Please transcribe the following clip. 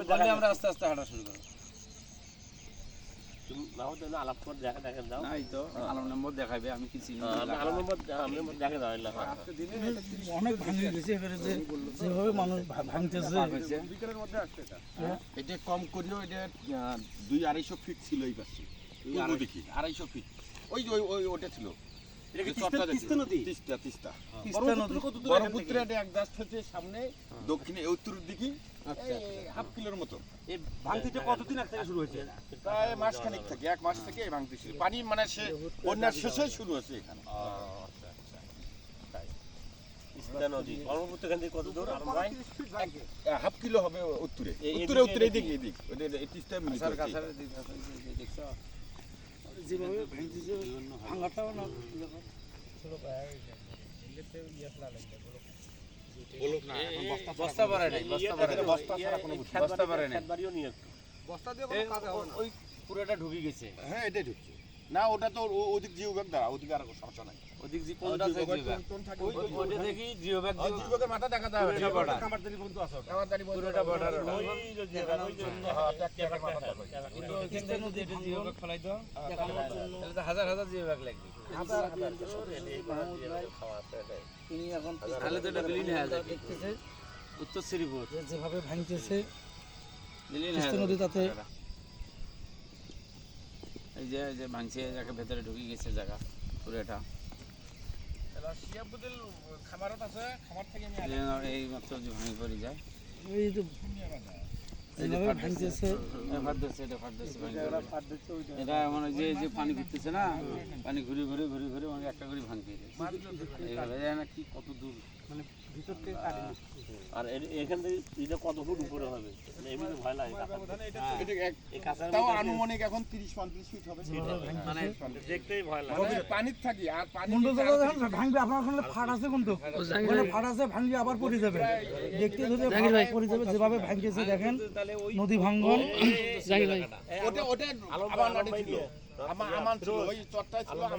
বললে আমরা আস্তে আস্তে হাঁটা শুরু করব। তুমি নাও তো আলাপ করে দেখা দেখেন দাও। না তো আলম নম্বর দেখাবে আমি কি চিনি নম্বর আমি নম্বর দেখে দাও এলাকা অনেক ভাঙে গেছে এবারে যে যেভাবে মানুষ ভা- ভাঙতেছে। এটা। কম এটা দুই আড়াইশো ফিট ছিল এই পাশে। আড়াইশো ফিট ওই যে ওই ওই ওটা ছিল। সামনে দক্ষিণে উত্তর দিকে হাফ কিলোর মতো। এই কতদিন আগে থেকে শুরু হয়েছে? প্রায় মাস খানিক থেকে এক মাস থেকে এই শুরু। পানি মানে সে বন্যার শেষে শুরু হচ্ছে এখানে। তিস্তা নদী। ব্রহ্মপুত্র এখান থেকে কত দূর? আর ভাই হাফ কিলো হবে উত্তরে। উত্তরে উত্তরে এদিক এদিক। তিস্তা যেভাবে ভাঙতেছে ভাঙাটাও না বস্তা পারে নাই বস্তা পারে বস্তা ছাড়া কোনো বস্তা পারে নাই। ওই পুরোটা ঢুকে গেছে। হ্যাঁ এটাই ঢুকছে। না ওটা তো ওদিক জিও ব্যাগ দ্বারা ওদিকে আর সমস্যা নাই। ওদিক যে কোনটা জিও ওই- ওই- দেখি জিও ব্যাগ জিও ব্যাগের মাথা দেখা যাবে পুরোটা border। কামারদানি পর্যন্ত আছে পুরোটা border ওটা। ওই যে জায়গা, ওই যে হ্যাঁ ট্যাক্টর মাথা কিন্তু তিস্তা নদী এটা জিও ব্যাগ ফেলাই দাও তাহলে তো হাজার হাজার জিও ব্যাগ লাগবে তিনি এখন তাহলে তো এটা বিলীন হয়ে যাবে। দেখতেছে। উত্তর শ্রীপুর। যে যেভাবে ভাঙতেছে বিলীন হয়ে নদী তাতে যে যে ভাঙছে যাকে ভেতরে ঢুকে গেছে জায়গা পুরোটা এই মাত্র যে ভাঙি পড়ে যায়। এই যে এই যে যেভাবে ফাট ভাঙতেছে দিচ্ছে, এই ফাট দিচ্ছে, এটা ফাট দিচ্ছে, ভাঙি পড়ে। এটা মানে যে যে পানি ঘুরতেছে না পানি ঘুরে ঘুরে ঘুরে ঘুরে মানে একটা করে ভাঙতে এইভাবে না কি কত দূর। আর এখান থেকে এটা কত ফুট উপরে হবে? মানে এমনি ভয় লাগে এটা এক- এই কাঁচার তাও আনুমানিক এখন তিরিশ পঁয়ত্রিশ ফিট হবে। মানে দেখতেই ভয় লাগে। পানির থাকি আর পানি মুন্ডু জায়গা দেখেন না, ভাঙবে? আপনার ওখানে ফাট আছে কিন্তু ওখানে ফাট আছে ভাঙলে আবার পড়ে যাবে। দেখতে ধরে পড়ে যাবে যেভাবে ভাঙতেছে দেখেন। নদী ভাঙ্গন। ওটা ওটা আমার ছিল। আমার আমার ছিল ওই চরটায় ছিল আমার।